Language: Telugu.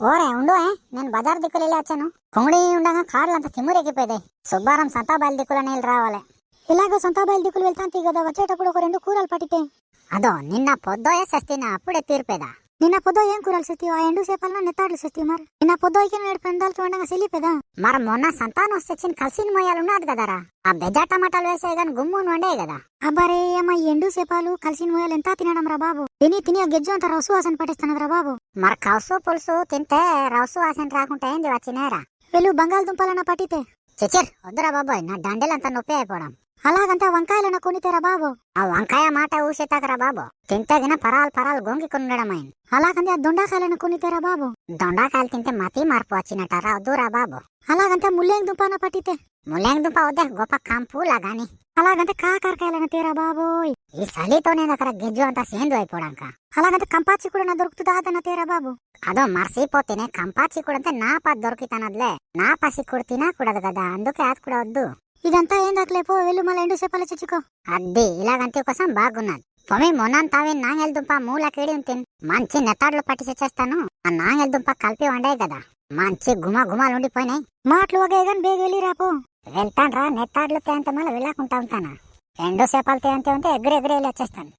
ఓరే ఉండు నేను బజార్ దిక్కులు వెళ్ళి వచ్చాను. కొంగుడి ఉండగా కార్లు అంత తిమ్మురెక్కిపోయాయి సుబ్బారం సంతాబాయిల దిక్కుల నీళ్ళు రావాలి. ఇలాగో సంతాబాయిల దిక్కులు వెళ్తాంతి కదా వచ్చేటప్పుడు ఒక రెండు కూరలు పట్టితే. అదో నిన్న పొద్దుయే సస్తిన అప్పుడే తీర్పేదా నిన్న పొద్దు ఏం కూరలు ఆ ఎండు సేపల్లో నెత్తాడులు సస్తి మరి? నిన్న పొద్దుకి నేడు పెందాలకి ఉండగా సిలిపేదా మరి మొన్న సంతానం వస్తే కలిసిన మొయ్యాలు ఉన్నది కదరా? ఆ బెజా టమాటాలు వేసే గాని గుమ్మును వండే కదా? అబ్బారే అమ్మ ఈ ఎండు సేపాలు కలిసిన మొయ్యాలు ఎంత తినడం రా బాబు? తిని తిని ఆ గెజ్జు అంత రసు వాసన పట్టిస్తున్నది రా బాబు. మరి కౌసు పులుసు తింటే రసు వాసన రాకుంటే ఏంది వచ్చినారా వెళ్ళు బంగాళదుంపలన్న పట్టితే. చిచిర్ వద్దురా బాబోయ్ నా దండెలంతా నొప్పి అయిపోవడం. అలాగంతా వంకాయలన్న కొనితేరా బాబు? ఆ వంకాయ మాట ఊసేతాకరా బాబు. తింటగిన పరాలు పరాలు గొంగి కొనడం అయింది అలాగంతే ఆ దొండకాయలను కొనితేరా బాబు? దొండకాయలు తింటే మతి మార్పు వచ్చినట్టారా వద్దురా బాబు. అలాగంతే ముల్లేంగి దుంపన పట్టితే? ముల్లేంగి దుంప వద్దే గొప్ప కంపు లాగాని. అలాగంటే కాకరకాయలను తీరా బాబోయ్. ఈ చలితో నేను అక్కడ గెజ్జు అంతా సేందు అయిపోవడాక అలాగంటే కంపాచి కూడా నా దొరుకుతుందా అదన్న తీరా బాబు? అదో మర్చిపోతేనే కంపాచి కూడా అంటే నా పా దొరికితనదులే. నా పసి కూడా తినకూడదు కదా అందుకే అది కూడా వద్దు. ఇదంతా ఏం దక్కలేపో వెళ్ళు మళ్ళీ ఎండు సేపలు చచ్చుకో. అద్ది ఇలాగంతే కోసం బాగున్నది పొమి మొన్న తావి నాంగెల్ దుంప మూల కేడి తిన్ మంచి నెత్తాడులు పట్టి తెచ్చేస్తాను ఆ నాంగెల్ దుంప కలిపి వండే కదా. మంచి గుమ గుమాలు ఉండిపోయినాయి. మాటలు ఒకే గాని బేగ వెళ్ళి రాపో వెళ్తాను రా నెత్తాడులు తేంత మళ్ళీ వెళ్ళకుండా ఉంటానా. ఎండు సేపలు తేంతే ఉంటే ఎగురు వెళ్ళి వచ్చేస్తాను.